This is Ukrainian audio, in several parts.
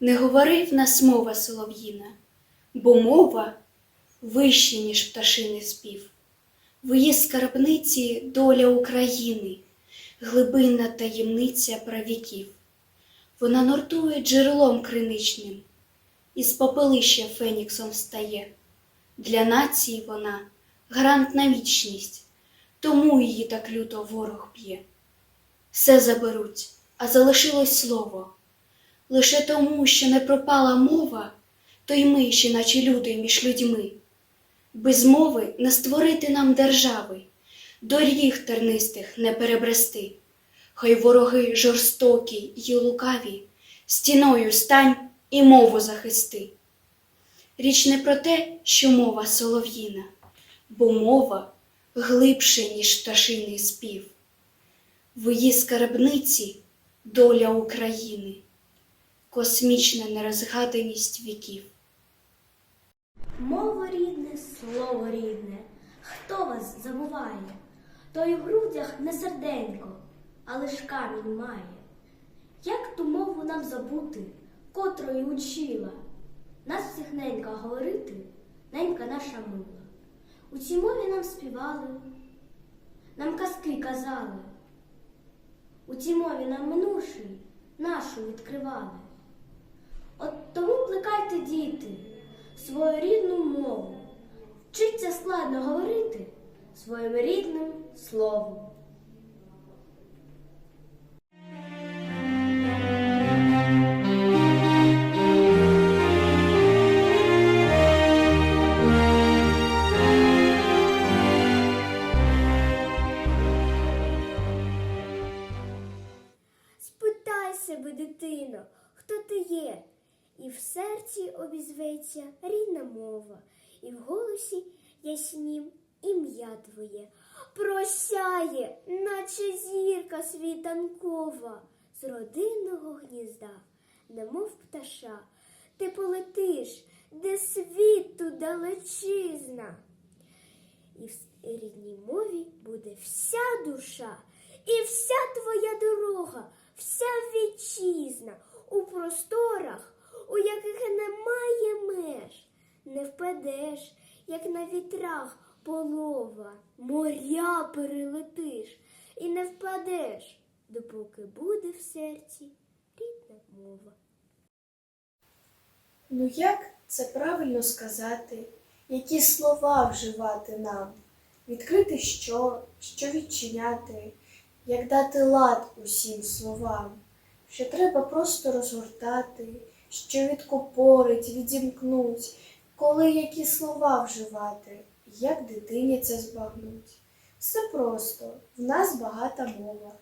Не говори в нас мова солов'їна, бо мова вище, ніж пташиний спів. В її скарбниці доля України, глибинна таємниця правіків. Вона нортує джерелом криничним, із попелища феніксом встає. Для нації вона гарант на вічність, тому її так люто ворог б'є. Все заберуть, а залишилось слово. Лише тому, що не пропала мова, то й ми, ще наче люди між людьми. Без мови не створити нам держави, доріг тернистих не перебрести. Хай вороги жорстокі й лукаві, стіною стань і мову захисти. Річ не про те, що мова солов'їна, бо мова глибше, ніж пташиний спів. В її скарбниці доля України, космічна нерозгаданість віків. Мова рідне, слово рідне, хто вас забуває? Той в грудях не серденько, а лиш камінь має. Як ту мову нам забути, котрою учила? Нас всіх ненька говорити, ненька наша мила. У цій мові нам співали, нам казки казали. У цій мові нам минувший нашу відкривали. От тому плекайте, діти, свою рідну мову. Вчиться складно говорити своїм рідним словом. Спитай себе, дитино, хто ти є, і в серці обізветься рідна мова, і в голосі яснім ім'я твоє. Прощає, наче зірка світанкова, з родинного гнізда, немов пташа, ти полетиш, де світу далечизна. І в рідній мові буде вся душа, і вся твоя дорога, вся вітчизна у просторах, Не впадеш, як на вітрах полова, моря перелетиш, і не впадеш, допоки буде в серці рідна мова. Ну як це правильно сказати? Які слова вживати нам? Відкрити що, що відчиняти, як дати лад усім словам, що треба просто розгортати, що відкупорить, відімкнуть, коли які слова вживати, як дитині це збагнуть. Все просто, в нас багата мова,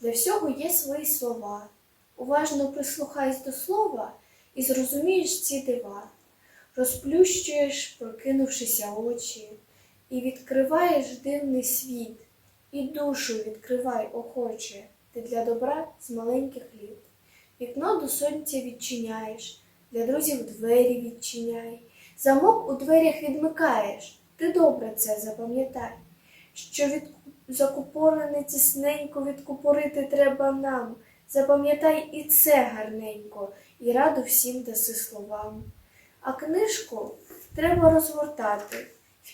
для всього є свої слова. Уважно прислухайся до слова і зрозумієш ці дива. Розплющуєш, прокинувшися очі, і відкриваєш дивний світ, і душу відкривай охоче, ти для добра з маленьких літ. Вікно до сонця відчиняєш, для друзів двері відчиняй, замок у дверях відмикаєш, ти добре це запам'ятай, що від закупорене тісненько відкупорити треба нам. Запам'ятай і це гарненько, і раду всім даси словам. А книжку треба розгортати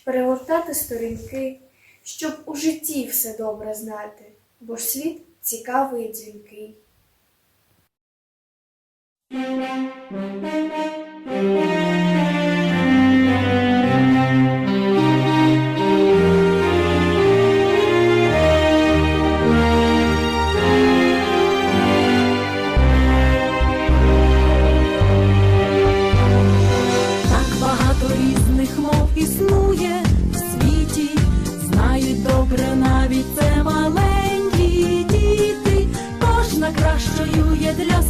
перегортати сторінки, щоб у житті все добре знати, бо ж світ цікавий і дзвінкий. Thank. Навіть це маленькі діти, кожна кращою є для.